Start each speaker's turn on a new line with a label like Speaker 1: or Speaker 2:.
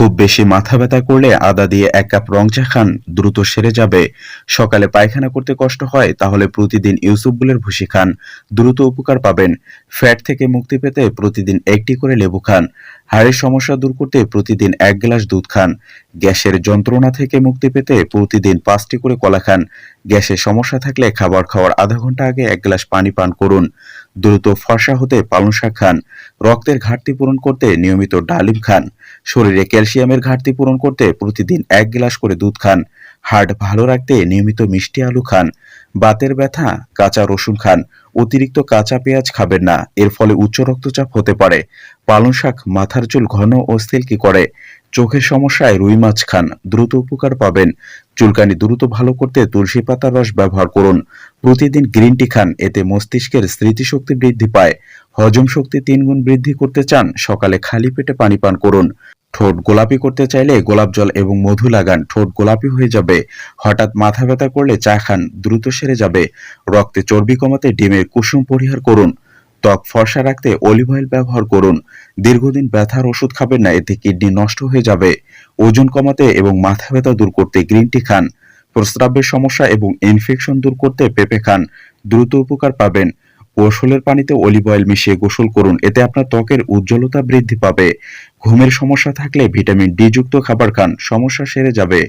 Speaker 1: খুব বেশি মাথা ব্যথা করলে আদা দিয়ে এক কাপ রং চা খান, দ্রুত সেরে যাবে। সকালে পায়খানা করতে কষ্ট হয়, তাহলে প্রতিদিন ইউসুফগুলের ভুসি খান। দ্রুত উপকার পাবেন। ফ্যাট থেকে মুক্তি পেতে প্রতিদিন একটি করে লেবু খান। হাড়ের সমস্যা দূর করতে প্রতিদিন এক গ্লাস দুধ খান। গ্যাসের যন্ত্রণা থেকে মুক্তি পেতে প্রতিদিন পাঁচটি করে কলা খান। গ্যাসের সমস্যা থাকলে খাবার খাওয়ার আধা ঘণ্টা আগে এক গ্লাস পানি পান করুন। দ্রুত ফর্সা হতে পালং শাক খান। রক্তের ঘাটতি পূরণ করতে নিয়মিত ডালিম খান। শরীরে ক্যালসিয়ামের ঘাটতি পূরণ করতে প্রতিদিন এক গ্লাস করে দুধ খান। হার্ট ভালো রাখতে নিয়মিত মিষ্টি আলু খান। বাতের ব্যথা, কাঁচা রসুন খান। অতিরিক্ত কাঁচা পেঁয়াজ খাবেন না, এর ফলে উচ্চ রক্তচাপ হতে পারে। পালং শাক মাথার চুল ঘন ও সিল্কি করে। চোখের সমস্যায় রুই মাছ খান, দ্রুত উপকার পাবেন। চুলকানি দ্রুত ভালো করতে তুলসী পাতার রস ব্যবহার করুন। প্রতিদিন গ্রিন টি খান, এতে মস্তিষ্কের স্মৃতিশক্তি বৃদ্ধি পায়। হজম শক্তি তিন গুণ বৃদ্ধি করতে চান, সকালে খালি পেটে পানি পান করুন। ঠোঁট গোলাপি করতে চাইলে গোলাপ জল এবং মধু লাগান, ঠোঁট গোলাপি হয়ে যাবে। হঠাৎ মাথা ব্যথা করলে চা খান, দ্রুত সেরে যাবে। রক্তে চর্বি কমাতে ডিমের কুসুম পরিহার করুন। ত্বক ফর্সা রাখতে অলিভ অয়েল ব্যবহার করুন। দীর্ঘদিন ব্যথার ওষুধ খাবেন না, এতে কিডনি নষ্ট হয়ে যাবে। ওজন কমাতে এবং মাথা ব্যথা দূর করতে গ্রিন টি খান। প্রস্রাবের সমস্যা এবং ইনফেকশন দূর করতে পেঁপে খান। দ্রুত উপকার পাবেন। গোসলের পানিতে অলিভ অয়েল মিশিয়ে গোসল করুন, এতে আপনার ত্বকের উজ্জ্বলতা বৃদ্ধি পাবে। ঘুমের সমস্যা থাকলে ভিটামিন ডি যুক্ত খাবার খান, সমস্যা সেরে যাবে।